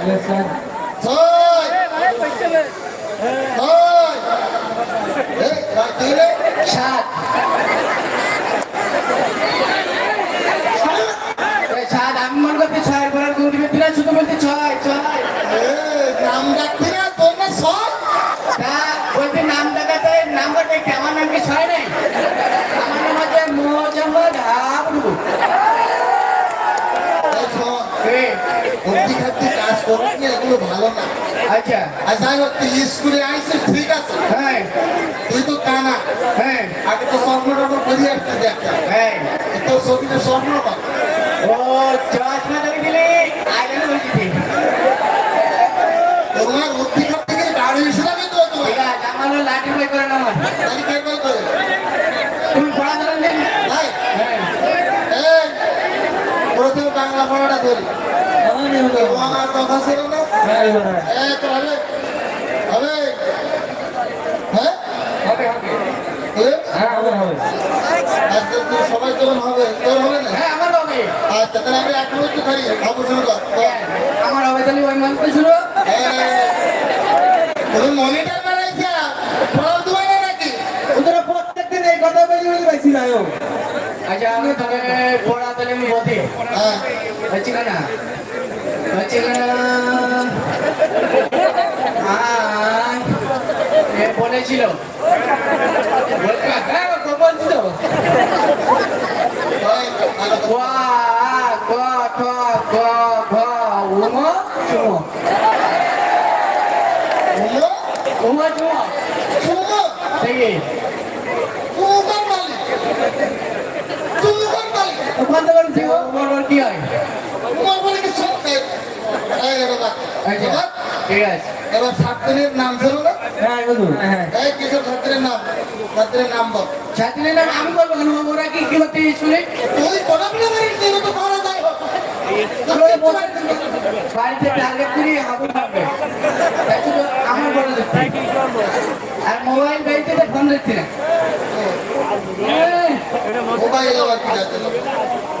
সাত এই সাত আমি মনে করতে ছয়ের পরে গুটি বেতরা শুধু বলতে ছয় ছয় নাম ডাকবি না তোর না ছয় তা বলতে নাম দেখাতে নাম্বারটা কি আমার নাম কি ছয় নেই আমার নাম হচ্ছে মোহাম্মদ হাবলু না এগুলো ভালো না। আচ্ছা। আর যাই হোক তুই স্কুলে আইসিস ঠিক আছে? হ্যাঁ। তুই তো কানা। হ্যাঁ। আগে তো স্বপ্ন টপ্ন আসতে দেখ হ্যাঁ। তোর ছবিতে স্বপ্ন ও চশমা ধরে বলছি তোমার বুদ্ধি থেকে দাঁড়িয়ে তো তোমার। আমার লাঠি করে নামান তাই কে কল করে তুমি পড়াশোনা দেন ভাই হ্যাঁ এই প্রথমে বাংলা পড়াটা ধরি আমার কথা ছিল না? হবে? হ্যাঁ? হ্যাঁ সবাই যখন হবে তোর হবে না? হ্যাঁ আচ্ছা তাহলে আমি এক মিনিট খাই খাব শুরু কর হ্যাঁ, আমার হবে তাহলে ওই শুরু। তুমি মনিটর বানাইছে পড়াও দিবা নাকি? ওদের প্রত্যেকদিন এই কথা বলি বলি না আচ্ছা আমি তাহলে পড়া ni bote. Ha. Baca mana? Baca kan ah. Ha. Ni pun ada cilo. Bukan kau kau pun cilo. কি নাম ছিল হ্যাঁ? কিছু ছাত্রের নাম ছাত্রের নাম বল ছাত্রীর নাম আমি বলব কেন? কি কি করতে স্কুলে তুই পড়াবি না বাড়ির দিনে তো পড়া যায় হোক। তুই কিচ্ছু পারবি না। বাড়িতে টার্গেট করি হাবু থাকবে আমার বলে দিচ্ছি আর মোবাইল বাড়িতে ফোন দিচ্ছি মোবাইল?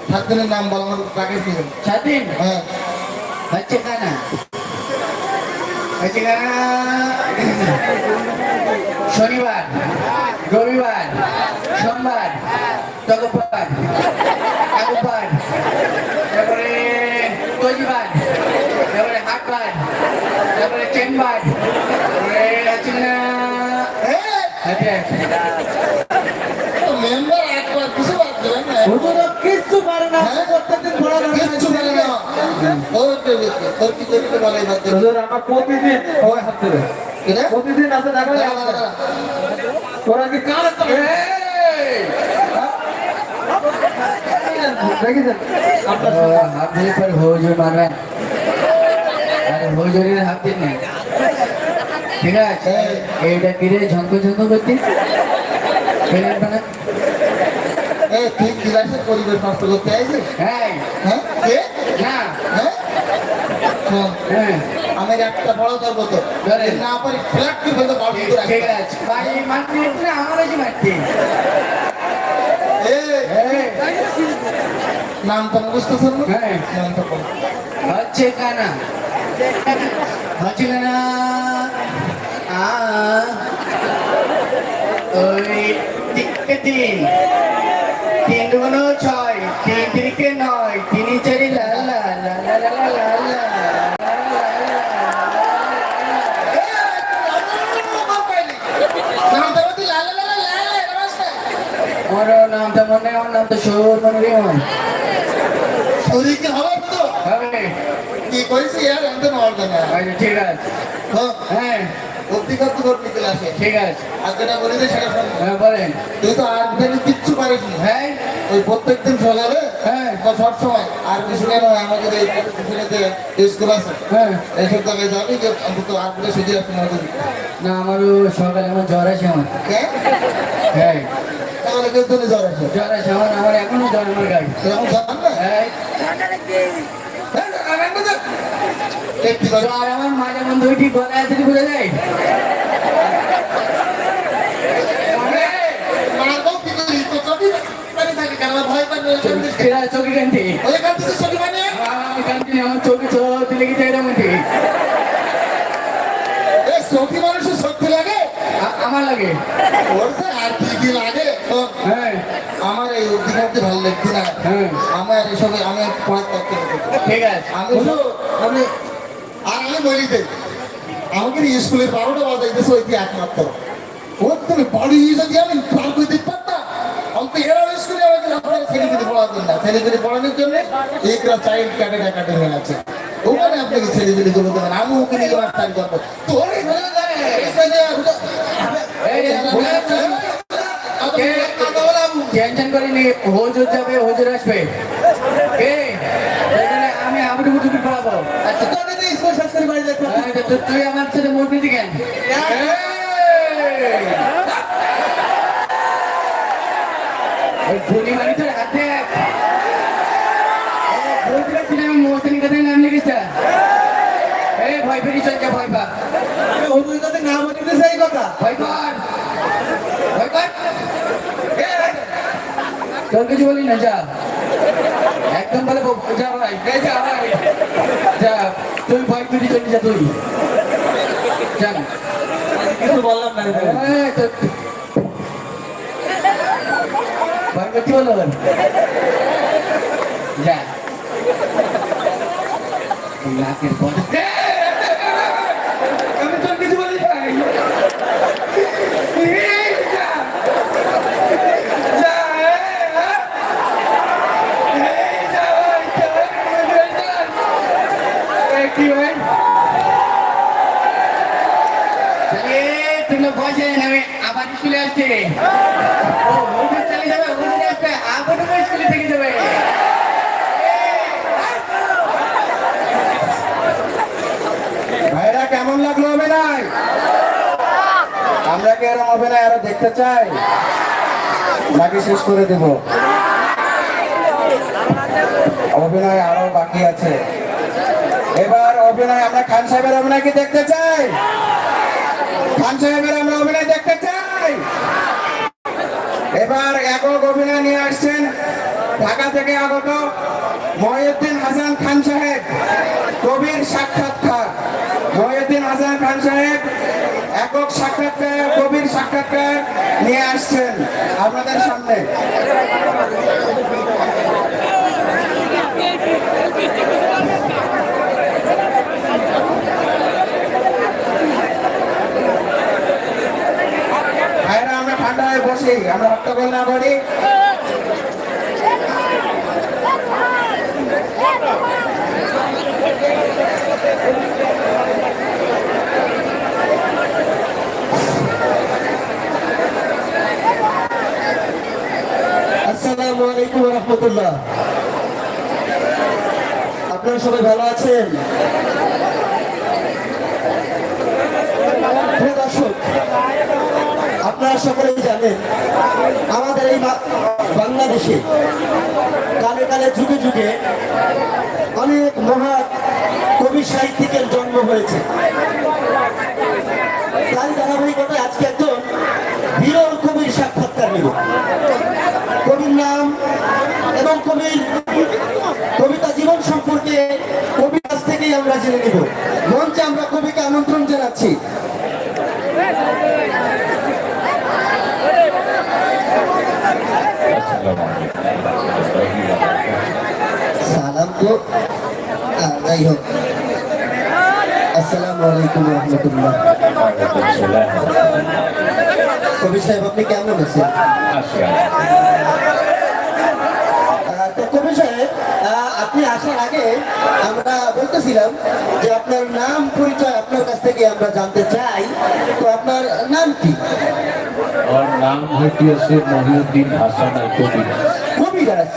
হ্যাঁ ছাত্রের নাম বল আমার তাকে কি স্বাধীন হ্যাঁ হচ্ছে কানা হচ্ছে কানা শনিবার রবিবার সোমবার তগপার কাকুপার তারপরে তৈরিবার তারপরে হাটবার তারপরে চেম্বার তারপরে হচ্ছে না আচ্ছা মেম্বার একবার কিছু বাদ দেবেন না হুজুর কিচ্ছু পারে না। হ্যাঁ? প্রত্যেকদিন পড়া কিচ্ছু পারে না। ওর তোর কি করতে বলে বাদ হুজুর আমার প্রতিদিন হয় হাত ধরে। প্রতিদিন আছে দেখা যায় তোরা কি কার এই! দেখেছেন? আপনার হাত ধরে পর হুজুর মারবেন। আরে হুজুরের হাত দিন না। ঠিক আছে? এইটা কিরে ঝঙ্ক ঝঙ্ক করতে? না তুই ক্লাসের পরিবেশ নষ্ট করতে আইছিস হ্যাঁ। হ্যাঁ? কে? না। হ্যাঁ? শোন হ্যাঁ। আমি একটা বড় করব তো না পারি ফ্ল্যাট কি বলতে ঠিক আছে। না আমার হ্যাঁ। নাম তো বুঝতেছেন না। হ্যাঁ। নাম তো হচ্ছে কানা। হচ্ছে কানা। আ ওই নাম তো ওর নাম তো সৌর মনে রে আমার শরীর কি হবে। তো কি কইছি আর তো নড়বে না। আচ্ছা ঠিক আছে। হ্যাঁ। হ্যাঁ। সিদ্ধান্ত করবি ক্লাসে। ঠিক আছে। আর যেটা বলি সেটা শোন। হ্যাঁ বলেন। তুই তো আট দিনে কিচ্ছু পারিস হ্যাঁ। ওই প্রত্যেকদিন সকালে হ্যাঁ। সব সময় আর কিছু কেন এই স্কুল আছে। হ্যাঁ। এইসব জায়গায় যাবি যে অন্তত আট দিনে সুযোগ আসতে করি না আমারও সকালে আমার জ্বর আছে আমার। হ্যাঁ? হ্যাঁ। কেউ জন্য জ্বর আছে জ্বর আছে আমার আমার এখনও জ্বর আমার গাড়ি। এরকম জান না? জ্বর আমার মাঝে মধ্যে ওই ঠিক গলায় আছে বুঝে যায় চোখে কান্তি। আমার চোখে চোখ কি এরকম সখী মানুষের শক্তি লাগে আমার লাগে? ওর আর কি কি লাগে? হ্যাঁ। আমার এই অবধি ভালো লাগছে না। হ্যাঁ। আমার এসবে আমি থাকতে ঠিক আছে। আমি আমি আর আমি বলি আমাকে স্কুলে বারোটা বাজাইতেছে ওই দিয়ে একমাত্র। ও তুমি বাড়ি যদি আমি পার করে দিতে পারতাম অন্ত এরা স্কুলে আমাকে আপনারা ছেলেগুলি পড়াতেন না। ছেলেগুলি পড়ানোর জন্য একটা চাইল্ড ক্যাডেট একাডেমি আছে ওখানে আপনাকে ছেলেগুলি গুলো দেবেন আমি ওকে নিয়ে মাস্টার তোর যে, কে? টেনশন করিনি হজুর যাবে হজুর আসবে। কে? আমি টুকু টুকু পড়াবো। আচ্ছা তোকে তো স্কুল শেষ করে বাড়ি তুই আমার নিতি কেন ওই তোর হাতে। আমি মোস্তানি কথায় নাম এই ভয় পেরি চল যা ভয় পা। হুজুর কাছে না বলতে সেই কথা। ভয় কর ভয় কর তোর কিছু বলি না যা। একদম বলে যা ভাই যা ভাই। যা তুই ভয় পেরি চলে যা তুই যা। কিছু বললাম না ভয় করতে বলো? যা। নাকের পর আমি তোর কিছু বলি ভাই এই যা যা এই যা ভাই যা এই কি ভাই তাহলে তুমি বসে আমি আবার ভাইরা, কেমন লাগল অভিনয়? আমরা কি এরকম অভিনয় আরও দেখতে চাই? নাকি শেষ করে দেব। অভিনয় আরও বাকি আছে। এবার অভিনয়, আমরা খান সাহেবের অভিনয় কি দেখতে চাই? খান সাহেবের আমরা অভিনয় দেখতে চাই? এবার একক অভিনয় নিয়ে আসছেন ঢাকা থেকে আগত মহিউদ্দিন হাসান খান সাহেব, কবির সাক্ষাৎকার। মহিউদ্দিন হাসান খান সাহেব একক সাক্ষাৎকার, কবির সাক্ষাৎকার নিয়ে আসছেন আপনাদের সামনে ভাইরা ঠান্ডায় বসি আমরা হট্টগোল না করি। আসসালামু আলাইকুম আপনারা সবাই ভালো আছেন প্রিয় দর্শক আপনারা সকলেই জানেন, আমাদের এই বাংলাদেশে কালে কালে যুগে যুগে অনেক মহৎ কবি সাহিত্যিকের জন্ম হয়েছে। তাই ধারাবাহিকতায় আজকে একজন বিরল কবির সাক্ষাৎকার নেব। কবির নাম এবং কবির কবিতা জীবন সম্পর্কে কবির কাছ থেকেই আমরা জেনে নেব। মঞ্চে আমরা কবিকে আমন্ত্রণ জানাচ্ছি। সালাম তো যাই হোক। আসসালামু আলাইকুম রহমতুল্লাহ। কবি সাহেব আপনি কেমন আছেন? তো কবি সাহেব আপনি আসার আগে আমরা বলতেছিলাম যে আপনার নাম পরিচয় আপনার কাছ থেকে আমরা জানতে চাই। তো আপনার নাম কি? ওর নাম হইতেছে মহিউদ্দিন হাসান আল কবির কবিরাজ?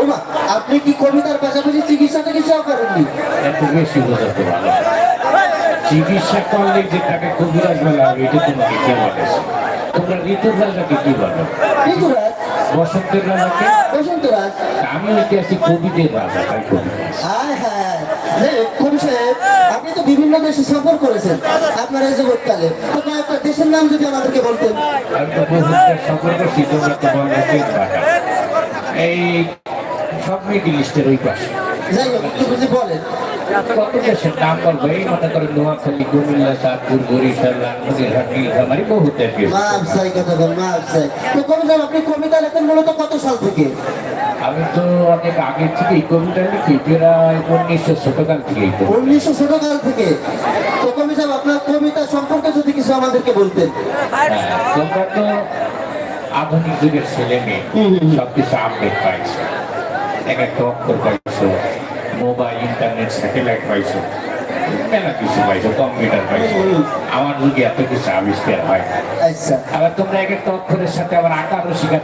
ওমা আপনি কি কবিতার পাশাপাশি চিকিৎসা টিকিৎসাও করেননি এত বেশি বোঝাতে ভালো। চিকিৎসা করলে যে তাকে কবিরাজ বলা হবে এটা তোমাকে কে বলেছে তোমরা ঋতুর রাজাকে কি বলো? ঋতুরাজ? বসন্তের রাজাকে? বসন্তরাজ। আমি হইতে আছি কবিদের রাজা তাই কবিতা কবি সাহেব আপনি তো বিভিন্ন দেশে সফর করেছেন। আপনার এই জগৎকালে। তো কয়েকটা দেশের নাম যদি আমাদেরকে বলতেন। এই সব মিডিল ইস্টের ওই পাশে। যাই হোক একটু বুঝি বলেন। কত দেশের নাম বলব? এই মনে করেন নোয়াখালী কুমিল্লা চাঁদপুর বরিশাল লালমনিরহাট নীলফামারী বহু দেশে মাফ চাই কথা বল মাফ চাই। তো কবি সাহেব আপনি কবিতা লেখেন মূলত কত সাল থেকে? আমি তো অনেক আগে থেকে এই কবিতা লিখি প্রায় উনিশশো ছোটকাল থেকে উনিশশো ছোটকাল থেকে তো কবি সাহেব আপনার কবিতা সম্পর্কে যদি কিছু আমাদেরকে বলতেন। তোমরা তো আধুনিক যুগের ছেলে মেয়ে সবকিছু আপডেট পাইছো। এক একটা অক্ষর পাইছো মোবাইল ইন্টারনেট স্যাটেলাইট পাইছো। আমার এত কিছু আবিষ্কার আবার তোমরা এক সাথে শিকার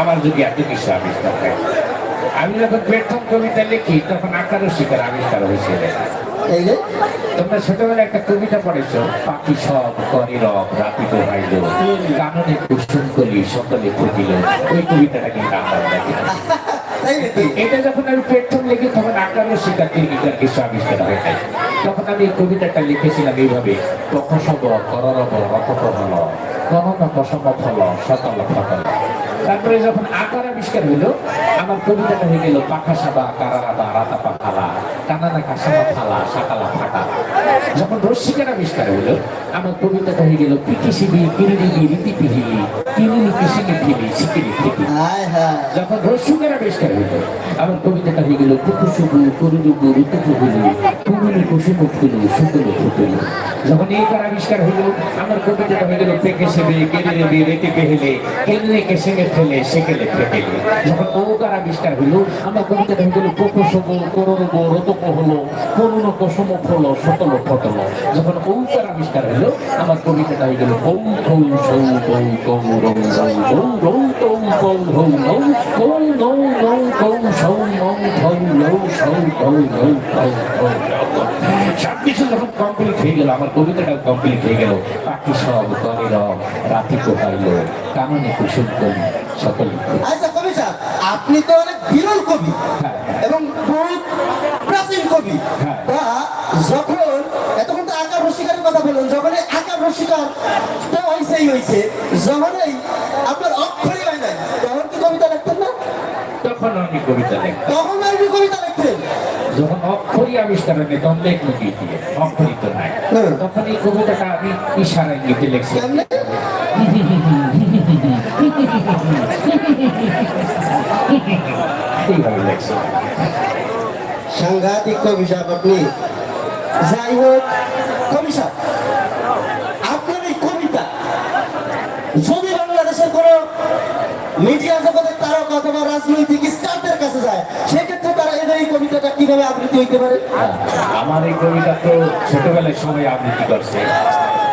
আমার এত আবিষ্কার আমি যখন প্রথম কবিতা লিখি তখন আকারও শিকার আবিষ্কার হয়েছিল তোমরা ছোটবেলায় একটা কবিতা পড়েছো পাখি সব করে রব পোহাইল কাননে কুসুম কলি সকলে ফুটিল ওই কবিতাটা কিন্তু আমার এটা যখন আমি লিখি তখন কিছু আবিষ্কার হয়ে তখন আমি কবিতাটা লিখেছিলাম এইভাবে প্রকসব হল ফল ফকল তারপরে যখন আকার আবিষ্কার আমার কবিতাটা হয়ে গেল, পাখা সাবা কারারাবা রাতা পাখালা, কানানা কাসামা ফালা, সাকালা ফাটা। যখন রশ্মিকার আবিষ্কার হইল আমার কবিতাটা হয়ে গেল পিকি কিরিবি রীতি পিহিলি কিনিনি ফিলি যখন রসুকের আবিষ্কার হইল আমার কবিতাটা হয়ে গেল কুসুমু ফুলু সুকুলু ফুটুল যখন এইবার আবিষ্কার হইল আমার কবিতাটা হয়ে গেল, পেকে সেবে, কেড়ে নেবে রেতে পেহেলে কেসেনে ফেলে সেকেলে যখন ওকার আবিষ্কার হইল আমার কবিতাটা হয়ে গেল কুকুসুবু করুরুবু রতপ হলো, করুণ কুসুম ফল, সতল যখন ওকার আবিষ্কার হইল আমার কবিতাটা হয়ে গেল কৌ কৌ সৌ কৌ কৌ রৌ রৌ রৌ তৌ কৌ নৌ কৌ সৌ নৌ থৌ নৌ সৌ কৌ নৌ কৌ কৌ সব কিছু যখন কমপ্লিট হয়ে গেল আমার কবিতাটাও কমপ্লিট হয়ে গেল বাকি সব করে রব রাতি কোথাইল কাননে কুসুম করি সকলে আচ্ছা কবি আপনি তো অনেক বিরল কবি হ্যাঁ। এবং বহুত প্রাচীন কবি হ্যাঁ। তা যখন এতক্ষণ তো আকার রসিকারের কথা বললেন যখন আকার রসিকার তো হয়েছেই হয়েছে যখনই আপনার অক্ষরই হয় নাই তখন কি কবিতা লিখতেন না তখন আমি কবিতা লিখতাম তখন আপনি কবিতা লিখতেন যখন অক্ষরই আবিষ্কার হয়নি তখন কি দিয়ে অক্ষরই তো নাই। তখন এই কবিতাটা আমি ইশারায় লিখে লিখছি। এইভাবে লিখছি। সাংঘাতিক কবি সাহেব আপনি যাই হোক কবি সাহেব আপনার এই কবিতা যদি মিডিয়া জগতের তারকা অথবা রাজনৈতিক স্টারদের কাছে যায় সেক্ষেত্রে তারা এদের এই কবিতাটা কীভাবে আবৃত্তি হইতে পারে? আমার এই কবিতা তো ছোটবেলায় সবাই আবৃত্তি করছে।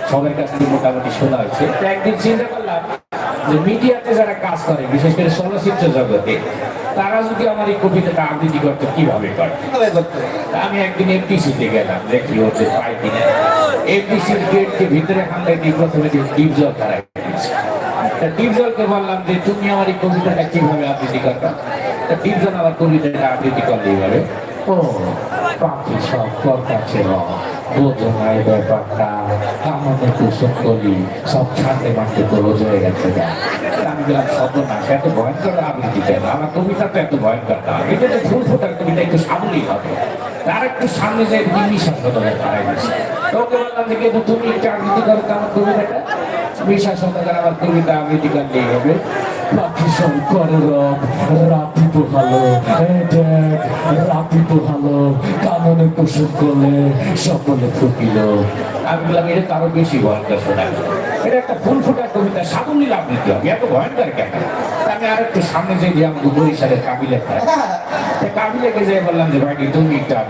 সবার কাছ থেকে মোটামুটি শোনা হয়েছে। একদিন চিন্তা করলাম যে মিডিয়াতে যারা কাজ করে বিশেষ করে চলচ্চিত্র জগতে তারা যদি আমার এই কবিতাটা আবৃত্তি করতো কীভাবে করে? আমি একদিন এফডিসিতে গেলাম দেখি হচ্ছে পাই কিনা এফডিসির গেটকে ভিতরে হামলে দিয়ে প্রথমে দিয়ে ডিপ জল খারাপ তা ডিপ জলকে বললাম যে, তুমি আমার এই কবিতাটা কীভাবে আবৃত্তি করবা? তা ডিপ জল আমার কবিতাটা আবৃত্তি করলে এইভাবে। ও পাখি সব কর্তা ছিল বোঝো নাই ব্যাপারটা কামনে কুসুম করি, সব ছাড়তে মারতে ক্লোজ হয়ে গেছে তা আমি বললাম শব্দ না সে এত ভয়ঙ্কর আবৃত্তি কেন? আমার কবিতা তো এত ভয়ঙ্কর না। এটা তো ফুল ফোটার কবিতা একটু সামনেই হবে। তার একটু সামনে যে হবে তারাই বেশি ওকে বললাম যে, কিন্তু তুমি একটু আবৃত্তি করো তো আমার কবিতাটা। হতে গেলে আমার কবিতা আবৃত্তি করলেই হবে পাখি সব করে রব রাতি পোহালো দেখ রাতি পোহালো কামনে কুসুম করলে সকলে ফুটিল আমি বললাম এটা তারও বেশি ভয়ঙ্কর শোনা এটা একটা ফুল ফোটার কবিতা সাবলীল আবৃত্তি হবে এত ভয়ঙ্কর কেন আমি আর একটু সামনে যে আমাকে বরিশালের কাবিলে কাবিলে গিয়ে বললাম যে ভাই তুমি একটু